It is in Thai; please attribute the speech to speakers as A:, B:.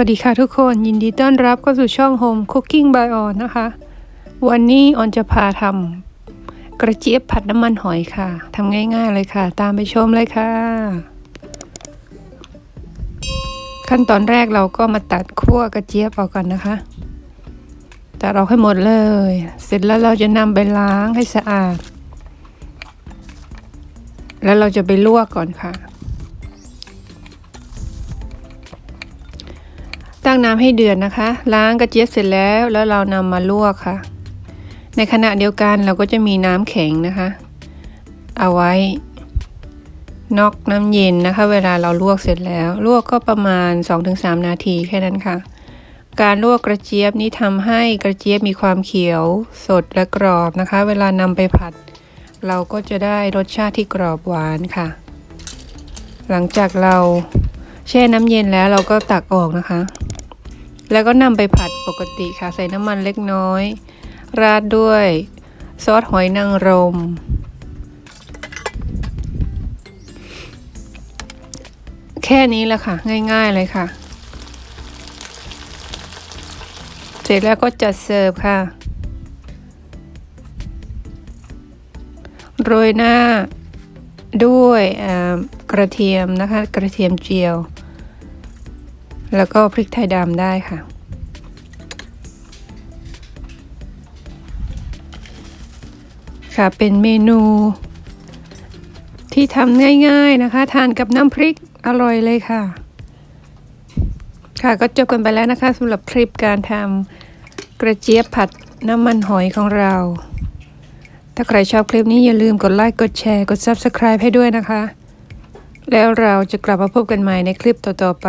A: วัสดีค่ะทุกคนยินดีต้อนรับเข้าสู่ช่อง Home Cooking by On นะคะ วันนี้ออนจะพาทำกระเจี๊ยบผัดน้ำมันหอยค่ะทำง่ายๆเลยค่ะ ตามไปชมเลยค่ะ ขั้นตอนแรกเราก็มาตัดขั้วกระเจี๊ยบออกก่อนนะคะ ตัดออกให้หมดเลย เสร็จแล้วเราจะนำไปล้างให้สะอาด แล้วเราจะไปลวกก่อนค่ะ ตั้งน้ำให้เดือดนะคะ ล้างกระเจี๊ยบเสร็จแล้ว แล้วเรานำมาลวกค่ะ ในขณะเดียวกันเราก็จะมีน้ำแข็งนะคะ เอาไว้นอกน้ำเย็นนะคะ เวลาเราลวกเสร็จแล้ว ลวกก็ประมาณ 2-3 นาทีแค่นั้นค่ะ การลวกกระเจี๊ยบนี้ทำให้กระเจี๊ยบมีความเขียว สดและกรอบนะคะ เวลานำไปผัด เราก็จะได้รสชาติที่กรอบหวานค่ะ หลังจากเราแช่น้ำเย็นแล้วเราก็ตักออกนะคะ แล้วก็นำไปผัดปกติค่ะใส่น้ำมันเล็กน้อย ราดด้วยซอสหอยนางรม แค่นี้แหละค่ะ ง่ายๆเลยค่ะ เสร็จแล้วก็จัดเสิร์ฟค่ะ โรยหน้าด้วยกระเทียมนะคะ กระเทียมเจียว แล้วก็พริกไทยดำได้ค่ะ ค่ะเป็นเมนูที่ทำง่ายๆนะคะ ทานกับน้ำพริกอร่อยเลยค่ะ ค่ะก็จบกันไปแล้วนะคะสำหรับคลิปการทำกระเจี๊ยบผัดน้ำมันหอยของเรา ถ้าใครชอบคลิปนี้อย่าลืมกดไลค์กดแชร์กด Subscribe ให้ด้วยนะคะ แล้วเราจะกลับมาพบกันใหม่ในคลิปต่อๆไป